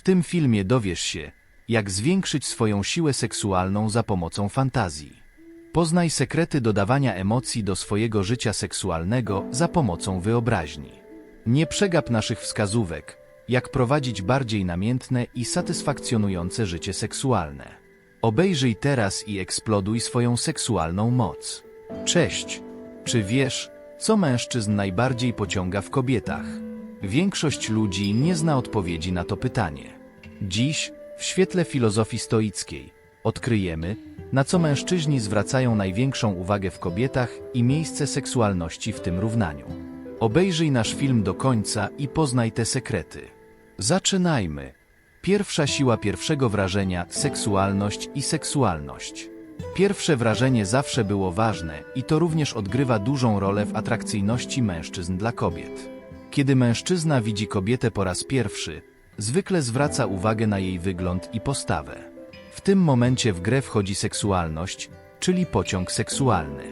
W tym filmie dowiesz się, jak zwiększyć swoją siłę seksualną za pomocą fantazji. Poznaj sekrety dodawania emocji do swojego życia seksualnego za pomocą wyobraźni. Nie przegap naszych wskazówek, jak prowadzić bardziej namiętne i satysfakcjonujące życie seksualne. Obejrzyj teraz i eksploduj swoją seksualną moc. Cześć! Czy wiesz, co mężczyzn najbardziej pociąga w kobietach? Większość ludzi nie zna odpowiedzi na to pytanie. Dziś, w świetle filozofii stoickiej, odkryjemy, na co mężczyźni zwracają największą uwagę w kobietach i miejsce seksualności w tym równaniu. Obejrzyj nasz film do końca i poznaj te sekrety. Zaczynajmy. Pierwsza siła pierwszego wrażenia seksualność i seksualność. Pierwsze wrażenie zawsze było ważne i to również odgrywa dużą rolę w atrakcyjności mężczyzn dla kobiet. Kiedy mężczyzna widzi kobietę po raz pierwszy, zwykle zwraca uwagę na jej wygląd i postawę. W tym momencie w grę wchodzi seksualność, czyli pociąg seksualny.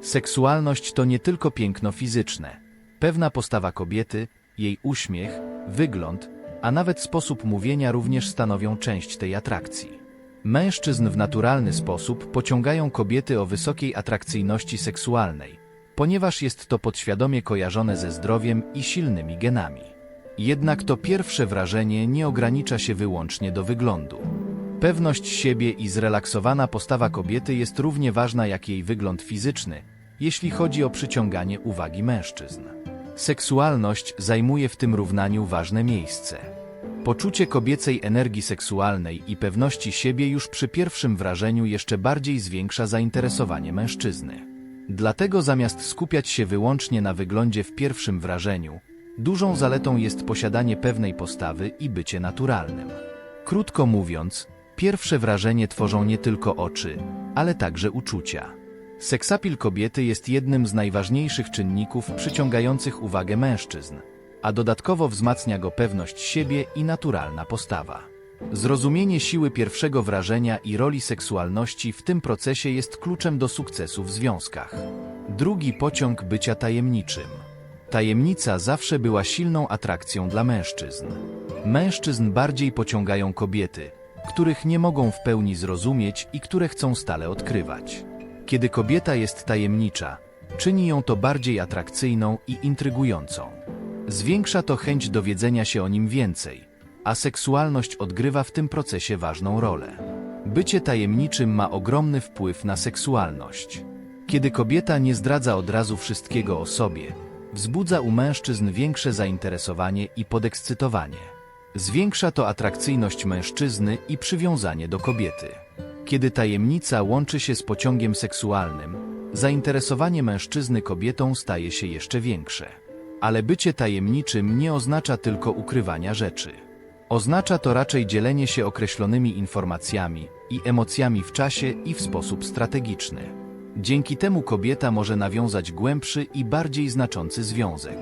Seksualność to nie tylko piękno fizyczne. Pewna postawa kobiety, jej uśmiech, wygląd, a nawet sposób mówienia również stanowią część tej atrakcji. Mężczyzn w naturalny sposób pociągają kobiety o wysokiej atrakcyjności seksualnej, ponieważ jest to podświadomie kojarzone ze zdrowiem i silnymi genami. Jednak to pierwsze wrażenie nie ogranicza się wyłącznie do wyglądu. Pewność siebie i zrelaksowana postawa kobiety jest równie ważna jak jej wygląd fizyczny, jeśli chodzi o przyciąganie uwagi mężczyzn. Seksualność zajmuje w tym równaniu ważne miejsce. Poczucie kobiecej energii seksualnej i pewności siebie już przy pierwszym wrażeniu jeszcze bardziej zwiększa zainteresowanie mężczyzny. Dlatego zamiast skupiać się wyłącznie na wyglądzie w pierwszym wrażeniu, dużą zaletą jest posiadanie pewnej postawy i bycie naturalnym. Krótko mówiąc, pierwsze wrażenie tworzą nie tylko oczy, ale także uczucia. Seksapil kobiety jest jednym z najważniejszych czynników przyciągających uwagę mężczyzn, a dodatkowo wzmacnia go pewność siebie i naturalna postawa. Zrozumienie siły pierwszego wrażenia i roli seksualności w tym procesie jest kluczem do sukcesu w związkach. Drugi pociąg bycia tajemniczym. Tajemnica zawsze była silną atrakcją dla mężczyzn. Mężczyzn bardziej pociągają kobiety, których nie mogą w pełni zrozumieć i które chcą stale odkrywać. Kiedy kobieta jest tajemnicza, czyni ją to bardziej atrakcyjną i intrygującą. Zwiększa to chęć dowiedzenia się o nim więcej, a seksualność odgrywa w tym procesie ważną rolę. Bycie tajemniczym ma ogromny wpływ na seksualność. Kiedy kobieta nie zdradza od razu wszystkiego o sobie, wzbudza u mężczyzn większe zainteresowanie i podekscytowanie. Zwiększa to atrakcyjność mężczyzny i przywiązanie do kobiety. Kiedy tajemnica łączy się z pociągiem seksualnym, zainteresowanie mężczyzny kobietą staje się jeszcze większe. Ale bycie tajemniczym nie oznacza tylko ukrywania rzeczy. Oznacza to raczej dzielenie się określonymi informacjami i emocjami w czasie i w sposób strategiczny. Dzięki temu kobieta może nawiązać głębszy i bardziej znaczący związek.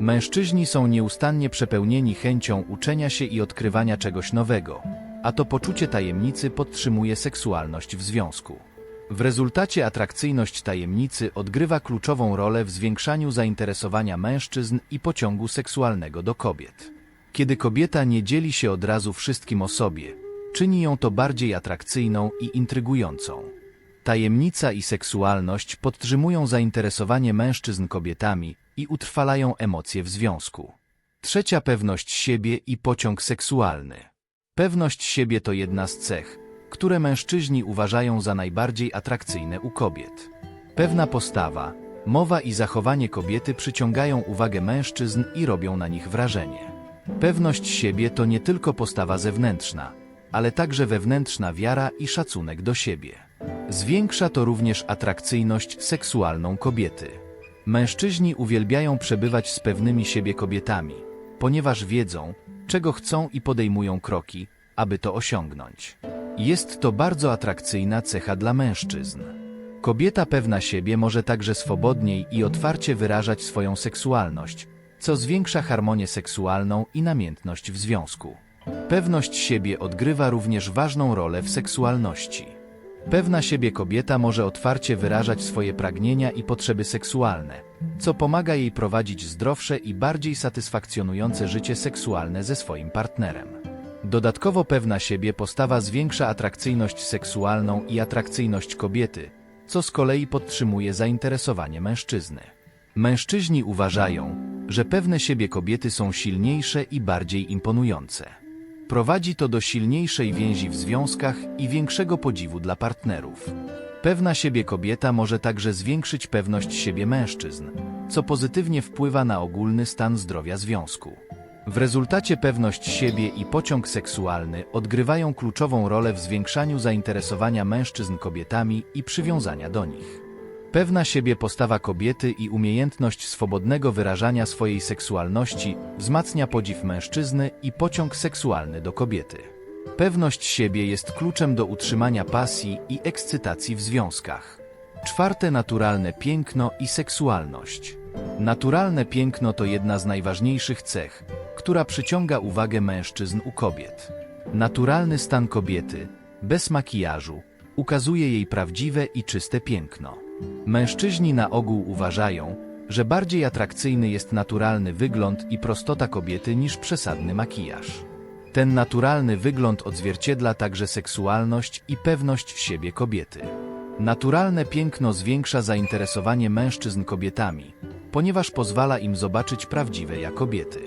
Mężczyźni są nieustannie przepełnieni chęcią uczenia się i odkrywania czegoś nowego, a to poczucie tajemnicy podtrzymuje seksualność w związku. W rezultacie atrakcyjność tajemnicy odgrywa kluczową rolę w zwiększaniu zainteresowania mężczyzn i pociągu seksualnego do kobiet. Kiedy kobieta nie dzieli się od razu wszystkim o sobie, czyni ją to bardziej atrakcyjną i intrygującą. Tajemnica i seksualność podtrzymują zainteresowanie mężczyzn kobietami i utrwalają emocje w związku. Trzecia pewność siebie i pociąg seksualny. Pewność siebie to jedna z cech, które mężczyźni uważają za najbardziej atrakcyjne u kobiet. Pewna postawa, mowa i zachowanie kobiety przyciągają uwagę mężczyzn i robią na nich wrażenie. Pewność siebie to nie tylko postawa zewnętrzna, ale także wewnętrzna wiara i szacunek do siebie. Zwiększa to również atrakcyjność seksualną kobiety. Mężczyźni uwielbiają przebywać z pewnymi siebie kobietami, ponieważ wiedzą, czego chcą i podejmują kroki, aby to osiągnąć. Jest to bardzo atrakcyjna cecha dla mężczyzn. Kobieta pewna siebie może także swobodniej i otwarcie wyrażać swoją seksualność, co zwiększa harmonię seksualną i namiętność w związku. Pewność siebie odgrywa również ważną rolę w seksualności. Pewna siebie kobieta może otwarcie wyrażać swoje pragnienia i potrzeby seksualne, co pomaga jej prowadzić zdrowsze i bardziej satysfakcjonujące życie seksualne ze swoim partnerem. Dodatkowo pewna siebie postawa zwiększa atrakcyjność seksualną i atrakcyjność kobiety, co z kolei podtrzymuje zainteresowanie mężczyzny. Mężczyźni uważają, że pewne siebie kobiety są silniejsze i bardziej imponujące. Prowadzi to do silniejszej więzi w związkach i większego podziwu dla partnerów. Pewna siebie kobieta może także zwiększyć pewność siebie mężczyzn, co pozytywnie wpływa na ogólny stan zdrowia związku. W rezultacie pewność siebie i pociąg seksualny odgrywają kluczową rolę w zwiększaniu zainteresowania mężczyzn kobietami i przywiązania do nich. Pewna siebie postawa kobiety i umiejętność swobodnego wyrażania swojej seksualności wzmacnia podziw mężczyzny i pociąg seksualny do kobiety. Pewność siebie jest kluczem do utrzymania pasji i ekscytacji w związkach. Czwarte naturalne piękno i seksualność. Naturalne piękno to jedna z najważniejszych cech, która przyciąga uwagę mężczyzn u kobiet. Naturalny stan kobiety, bez makijażu, ukazuje jej prawdziwe i czyste piękno. Mężczyźni na ogół uważają, że bardziej atrakcyjny jest naturalny wygląd i prostota kobiety niż przesadny makijaż. Ten naturalny wygląd odzwierciedla także seksualność i pewność siebie kobiety. Naturalne piękno zwiększa zainteresowanie mężczyzn kobietami, ponieważ pozwala im zobaczyć prawdziwe ja kobiety.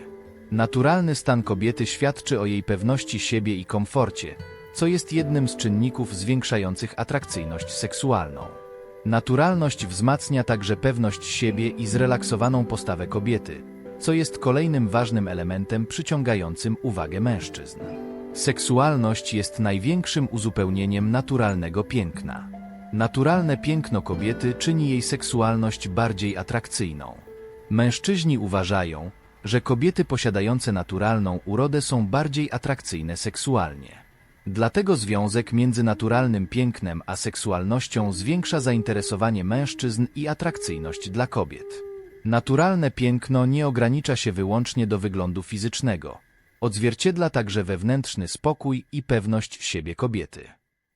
Naturalny stan kobiety świadczy o jej pewności siebie i komforcie, co jest jednym z czynników zwiększających atrakcyjność seksualną. Naturalność wzmacnia także pewność siebie i zrelaksowaną postawę kobiety, co jest kolejnym ważnym elementem przyciągającym uwagę mężczyzn. Seksualność jest największym uzupełnieniem naturalnego piękna. Naturalne piękno kobiety czyni jej seksualność bardziej atrakcyjną. Mężczyźni uważają, że kobiety posiadające naturalną urodę są bardziej atrakcyjne seksualnie. Dlatego związek między naturalnym pięknem a seksualnością zwiększa zainteresowanie mężczyzn i atrakcyjność dla kobiet. Naturalne piękno nie ogranicza się wyłącznie do wyglądu fizycznego. Odzwierciedla także wewnętrzny spokój i pewność siebie kobiety.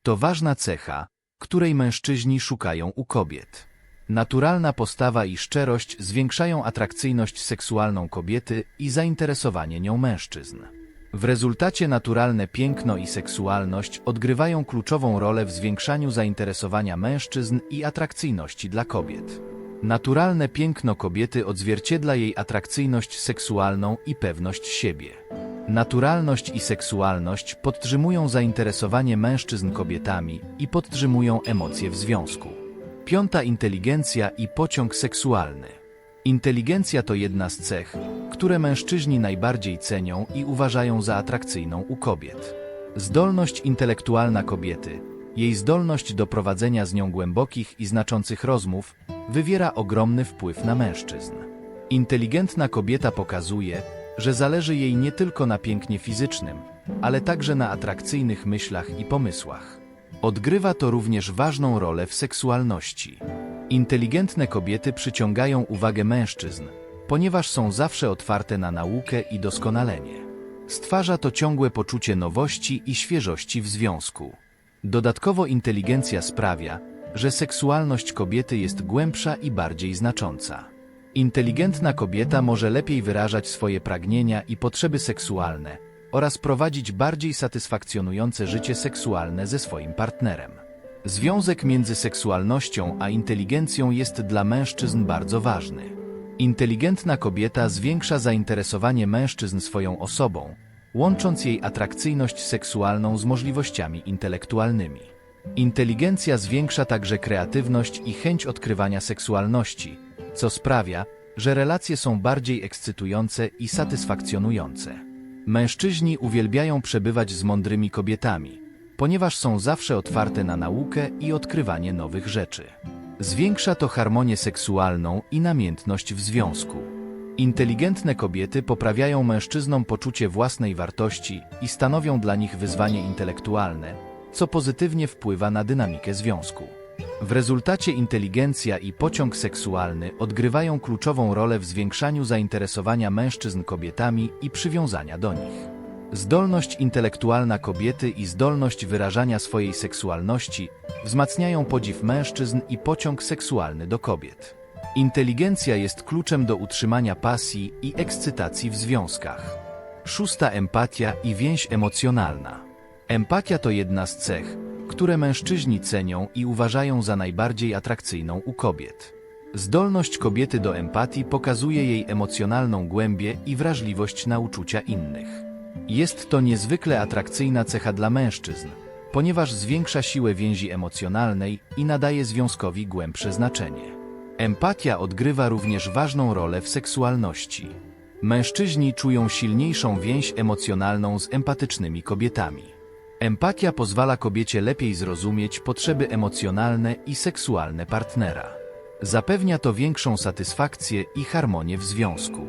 To ważna cecha, której mężczyźni szukają u kobiet. Naturalna postawa i szczerość zwiększają atrakcyjność seksualną kobiety i zainteresowanie nią mężczyzn. W rezultacie naturalne piękno i seksualność odgrywają kluczową rolę w zwiększaniu zainteresowania mężczyzn i atrakcyjności dla kobiet. Naturalne piękno kobiety odzwierciedla jej atrakcyjność seksualną i pewność siebie. Naturalność i seksualność podtrzymują zainteresowanie mężczyzn kobietami i podtrzymują emocje w związku. Piąta inteligencja i pociąg seksualny. Inteligencja to jedna z cech, które mężczyźni najbardziej cenią i uważają za atrakcyjną u kobiet. Zdolność intelektualna kobiety, jej zdolność do prowadzenia z nią głębokich i znaczących rozmów, wywiera ogromny wpływ na mężczyzn. Inteligentna kobieta pokazuje, że zależy jej nie tylko na pięknie fizycznym, ale także na atrakcyjnych myślach i pomysłach. Odgrywa to również ważną rolę w seksualności. Inteligentne kobiety przyciągają uwagę mężczyzn, ponieważ są zawsze otwarte na naukę i doskonalenie. Stwarza to ciągłe poczucie nowości i świeżości w związku. Dodatkowo inteligencja sprawia, że seksualność kobiety jest głębsza i bardziej znacząca. Inteligentna kobieta może lepiej wyrażać swoje pragnienia i potrzeby seksualne oraz prowadzić bardziej satysfakcjonujące życie seksualne ze swoim partnerem. Związek między seksualnością a inteligencją jest dla mężczyzn bardzo ważny. Inteligentna kobieta zwiększa zainteresowanie mężczyzn swoją osobą, łącząc jej atrakcyjność seksualną z możliwościami intelektualnymi. Inteligencja zwiększa także kreatywność i chęć odkrywania seksualności, co sprawia, że relacje są bardziej ekscytujące i satysfakcjonujące. Mężczyźni uwielbiają przebywać z mądrymi kobietami, ponieważ są zawsze otwarte na naukę i odkrywanie nowych rzeczy. Zwiększa to harmonię seksualną i namiętność w związku. Inteligentne kobiety poprawiają mężczyznom poczucie własnej wartości i stanowią dla nich wyzwanie intelektualne, co pozytywnie wpływa na dynamikę związku. W rezultacie inteligencja i pociąg seksualny odgrywają kluczową rolę w zwiększaniu zainteresowania mężczyzn kobietami i przywiązania do nich. Zdolność intelektualna kobiety i zdolność wyrażania swojej seksualności wzmacniają podziw mężczyzn i pociąg seksualny do kobiet. Inteligencja jest kluczem do utrzymania pasji i ekscytacji w związkach. Szósta empatia i więź emocjonalna. Empatia to jedna z cech, które mężczyźni cenią i uważają za najbardziej atrakcyjną u kobiet. Zdolność kobiety do empatii pokazuje jej emocjonalną głębię i wrażliwość na uczucia innych. Jest to niezwykle atrakcyjna cecha dla mężczyzn, ponieważ zwiększa siłę więzi emocjonalnej i nadaje związkowi głębsze znaczenie. Empatia odgrywa również ważną rolę w seksualności. Mężczyźni czują silniejszą więź emocjonalną z empatycznymi kobietami. Empatia pozwala kobiecie lepiej zrozumieć potrzeby emocjonalne i seksualne partnera. Zapewnia to większą satysfakcję i harmonię w związku.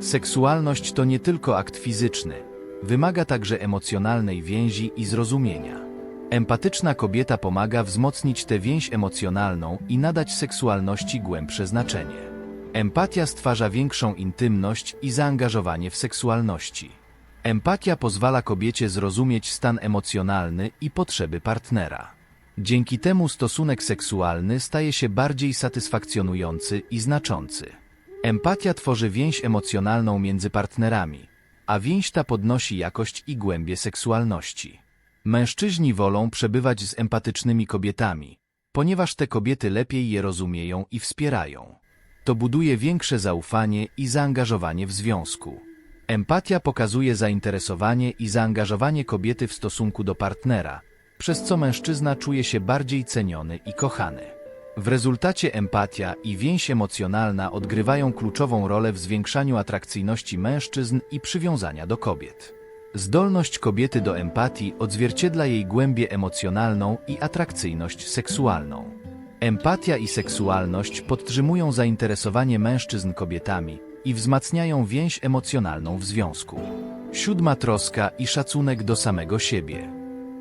Seksualność to nie tylko akt fizyczny, wymaga także emocjonalnej więzi i zrozumienia. Empatyczna kobieta pomaga wzmocnić tę więź emocjonalną i nadać seksualności głębsze znaczenie. Empatia stwarza większą intymność i zaangażowanie w seksualności. Empatia pozwala kobiecie zrozumieć stan emocjonalny i potrzeby partnera. Dzięki temu stosunek seksualny staje się bardziej satysfakcjonujący i znaczący. Empatia tworzy więź emocjonalną między partnerami, a więź ta podnosi jakość i głębię seksualności. Mężczyźni wolą przebywać z empatycznymi kobietami, ponieważ te kobiety lepiej je rozumieją i wspierają. To buduje większe zaufanie i zaangażowanie w związku. Empatia pokazuje zainteresowanie i zaangażowanie kobiety w stosunku do partnera, przez co mężczyzna czuje się bardziej ceniony i kochany. W rezultacie empatia i więź emocjonalna odgrywają kluczową rolę w zwiększaniu atrakcyjności mężczyzn i przywiązania do kobiet. Zdolność kobiety do empatii odzwierciedla jej głębię emocjonalną i atrakcyjność seksualną. Empatia i seksualność podtrzymują zainteresowanie mężczyzn kobietami i wzmacniają więź emocjonalną w związku. Siódma troska i szacunek do samego siebie.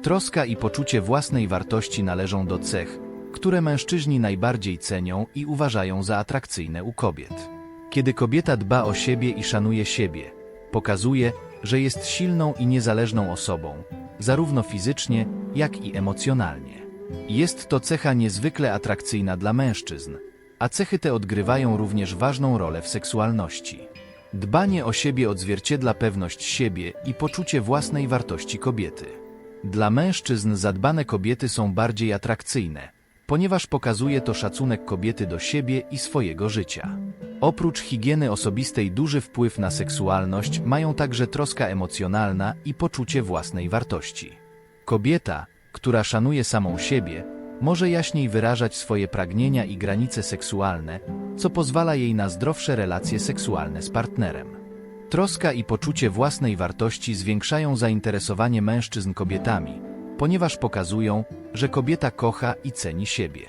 Troska i poczucie własnej wartości należą do cech, które mężczyźni najbardziej cenią i uważają za atrakcyjne u kobiet. Kiedy kobieta dba o siebie i szanuje siebie, pokazuje, że jest silną i niezależną osobą, zarówno fizycznie, jak i emocjonalnie. Jest to cecha niezwykle atrakcyjna dla mężczyzn, a cechy te odgrywają również ważną rolę w seksualności. Dbanie o siebie odzwierciedla pewność siebie i poczucie własnej wartości kobiety. Dla mężczyzn zadbane kobiety są bardziej atrakcyjne, ponieważ pokazuje to szacunek kobiety do siebie i swojego życia. Oprócz higieny osobistej duży wpływ na seksualność mają także troska emocjonalna i poczucie własnej wartości. Kobieta, która szanuje samą siebie, może jaśniej wyrażać swoje pragnienia i granice seksualne, co pozwala jej na zdrowsze relacje seksualne z partnerem. Troska i poczucie własnej wartości zwiększają zainteresowanie mężczyzn kobietami, ponieważ pokazują, że kobieta kocha i ceni siebie.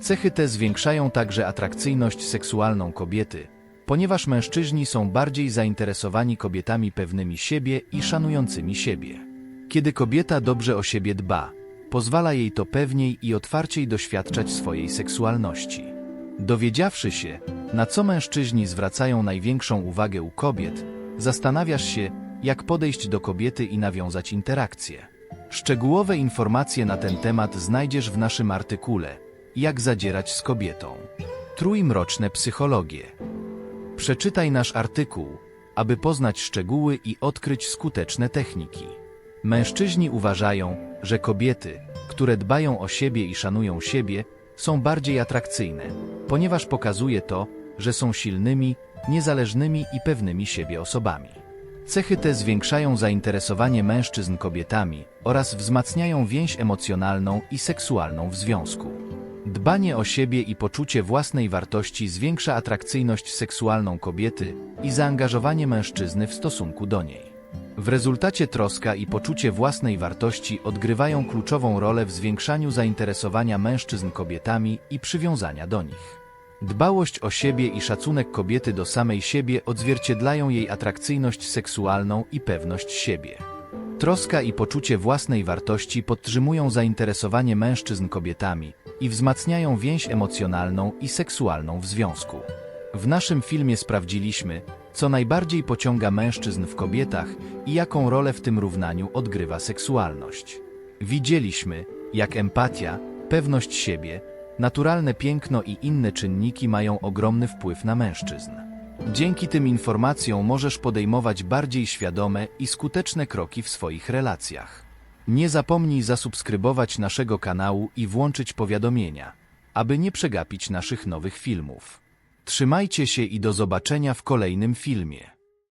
Cechy te zwiększają także atrakcyjność seksualną kobiety, ponieważ mężczyźni są bardziej zainteresowani kobietami pewnymi siebie i szanującymi siebie. Kiedy kobieta dobrze o siebie dba, pozwala jej to pewniej i otwarciej doświadczać swojej seksualności. Dowiedziawszy się, na co mężczyźni zwracają największą uwagę u kobiet, zastanawiasz się, jak podejść do kobiety i nawiązać interakcję. Szczegółowe informacje na ten temat znajdziesz w naszym artykule Jak zadzierać z kobietą. Trójmroczne psychologie. Przeczytaj nasz artykuł, aby poznać szczegóły i odkryć skuteczne techniki. Mężczyźni uważają, że kobiety, które dbają o siebie i szanują siebie, są bardziej atrakcyjne, ponieważ pokazuje to, że są silnymi, niezależnymi i pewnymi siebie osobami. Cechy te zwiększają zainteresowanie mężczyzn kobietami oraz wzmacniają więź emocjonalną i seksualną w związku. Dbanie o siebie i poczucie własnej wartości zwiększa atrakcyjność seksualną kobiety i zaangażowanie mężczyzny w stosunku do niej. W rezultacie troska i poczucie własnej wartości odgrywają kluczową rolę w zwiększaniu zainteresowania mężczyzn kobietami i przywiązania do nich. Dbałość o siebie i szacunek kobiety do samej siebie odzwierciedlają jej atrakcyjność seksualną i pewność siebie. Troska i poczucie własnej wartości podtrzymują zainteresowanie mężczyzn kobietami i wzmacniają więź emocjonalną i seksualną w związku. W naszym filmie sprawdziliśmy, co najbardziej pociąga mężczyzn w kobietach i jaką rolę w tym równaniu odgrywa seksualność. Widzieliśmy, jak empatia, pewność siebie, naturalne piękno i inne czynniki mają ogromny wpływ na mężczyzn. Dzięki tym informacjom możesz podejmować bardziej świadome i skuteczne kroki w swoich relacjach. Nie zapomnij zasubskrybować naszego kanału i włączyć powiadomienia, aby nie przegapić naszych nowych filmów. Trzymajcie się i do zobaczenia w kolejnym filmie.